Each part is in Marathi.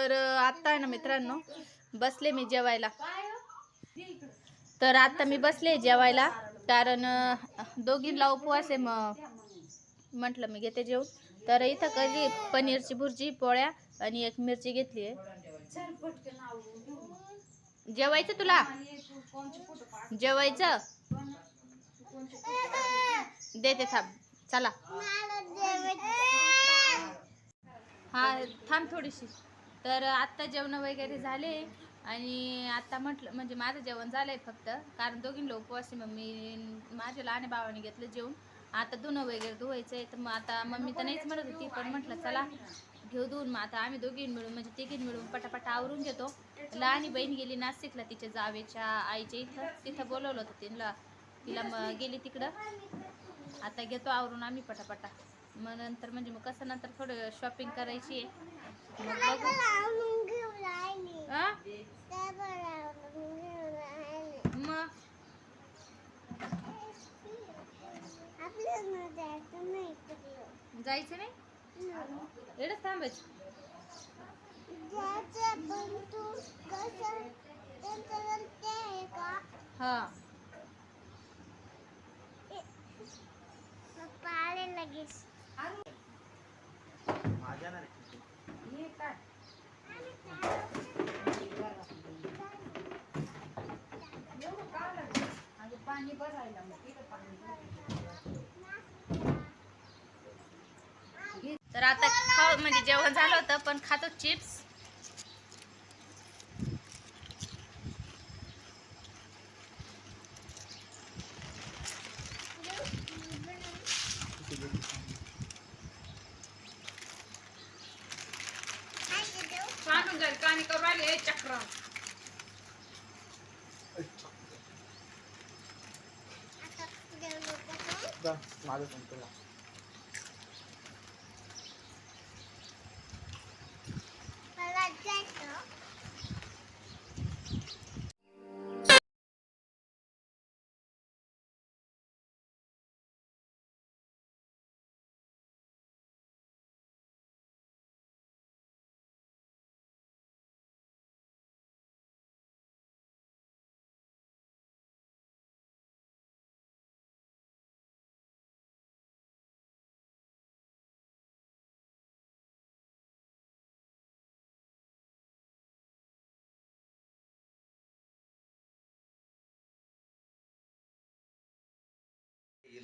तर आत्ता आहे ना मित्रांनो बसले मी जेवायला. तर आता मी बसले जेवायला कारण दोघींना उपवास आहे मग म्हटलं मी घेते जेवून तर इथं कधी पनीरची भुर्जी पोळ्या आणि एक मिरची घेतली आहे. जेवायचं तुला? जेवायचं? देते थांब. चला. हा थांब थोडीशी. तर आत्ता जेवण वगैरे झाले आणि आत्ता म्हटलं म्हणजे माझं जेवण झालंय फक्त. कारण दोघी लोक आहे मग मी माझ्या लहान भावाने घेतलं जेवण. आता धुणं वगैरे धुवायचं आहे तर मग आता मम्मी तर नाहीच म्हणत होती पण म्हटलं चला घेऊ धुवून. मग आता आम्ही दोघीं मिळून म्हणजे तिघीन मिळून पटापटा आवरून घेतो. लहानी बहीण गेली नाशिकला तिच्या जावेच्या आईच्या इथं. तिथं बोलवलं होतं तिला. तिला मग गेली तिकडं. आता घेतो आवरून आम्ही पटापटा. मग नंतर म्हणजे मग कसं नंतर थोडं शॉपिंग करायची आहे. जायचं नाही? एवढंच थांबायचं हा। लगेच तर आता खाऊ म्हणजे जेवण झालं होतं पण खातो चिप्स माझं पण तुला मला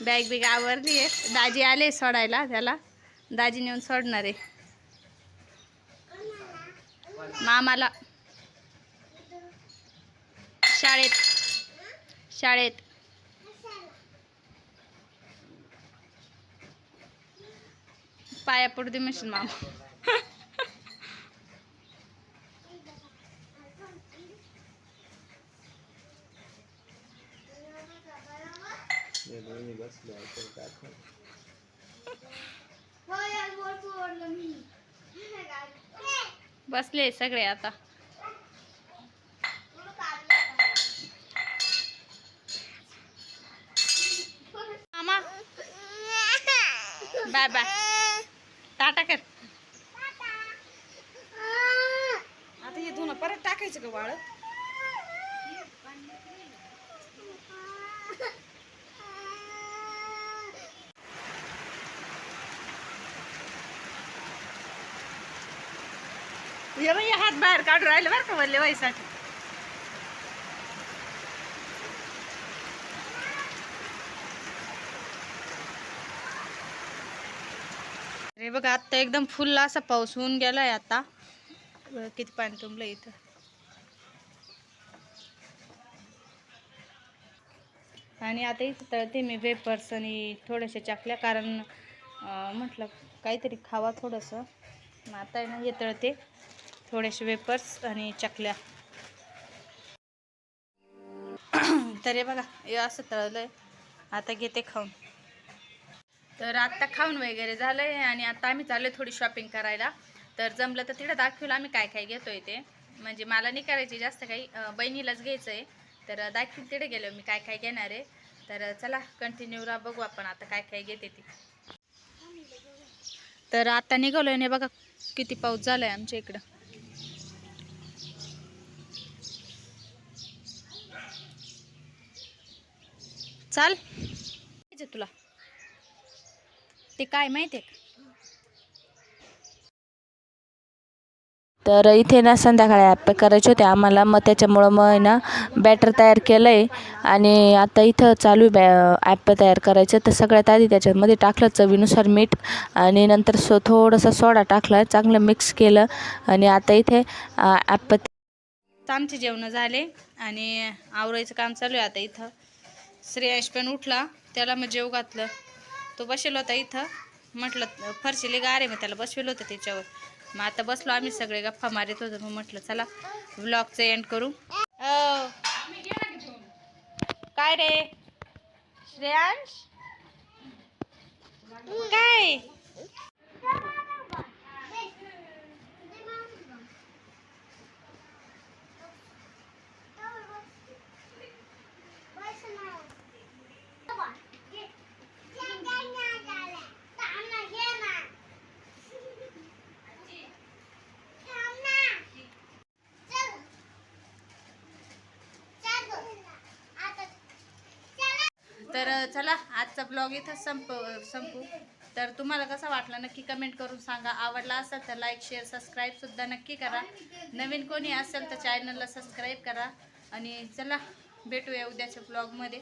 बॅग बिग आवरली आहे. दाजी आले सोडायला त्याला. दाजी नेऊन सोडणार आहे. मामाला. शाळेत. शाळेत. पाया पडू दे म्हणशील मामा हो यार बोल सोडलं मी बसले सगळे आता. मामा. Bye bye. टाटा कर. आता हे धुणं परत टाकायचं का वाळत. ये बाई हात बाहेर काढून राहिले बरं का म्हणले व्हायसाठी अरे बघा आत्ता एकदम फुल असा पाऊस होऊन गेलाय आता. किती पाणी तुंबलं इथं. आणि आता इथं तळते मी वेपर्स आणि थोड्याशा चाकल्या कारण म्हटलं काहीतरी खावा थोडंसं. मग आता आहे ना हे तळते. थोडेसे वेपर्स आणि चकल्या. तर हे बघा हे असं तळलंय. आता घेते खाऊन. तर आत्ता खाऊन वगैरे झालंय आणि आता आम्ही चाललोय थोडी शॉपिंग करायला. तर जमलं तर तिथं दाखवलं आम्ही काय काय घेतोय ते. म्हणजे मला नाही करायची जास्त काही बहिणीलाच घ्यायचं आहे तर दाखवील तिथे गेलो मी काय काय घेणार आहे. तर चला कंटिन्यू राहा बघू आपण आता काय काय घेते ती. तर आता निघालोय नाही बघा किती पाऊस झालाय आमच्या इकडं. चाल. तुला. ते काय माहितीये का? तर इथे ना संध्याकाळी ॲप करायचे होते आम्हाला. मग त्याच्यामुळं मग आहे ना बॅटर तयार केलं आहे आणि आता इथं चालू आहे बॅ ॲप तयार करायचं. तर सगळ्यात आधी त्याच्यामध्ये टाकलं चवीनुसार मीठ. आणि नंतर सो थोडंसं सोडा टाकला. चांगलं मिक्स केलं. आणि आता इथे ॲप आमचे जेवणं झाले. आणि आवरायचं काम चालू आहे आता इथं. श्रेयांश पण उठला त्याला मग जेव घातलं. तो बसेल होता इथं. म्हटलं फरशीले गारे मग त्याला बसवेल होतं त्याच्यावर. मग आता बसलो आम्ही सगळे गप्पा मारित होतो. मग म्हटलं चला ब्लॉगचं एंड करू. काय रे? श्रेयांश? काय? तर चला आजचा ब्लॉग इथं संप संपू. तर तुम्हाला कसा वाटला नक्की कमेंट करून सांगा. आवडला असेल तर लाईक शेअर सबस्क्राईबसुद्धा नक्की करा. नवीन कोणी असेल तर चॅनलला सबस्क्राईब करा. आणि चला भेटूया उद्याच्या ब्लॉगमध्ये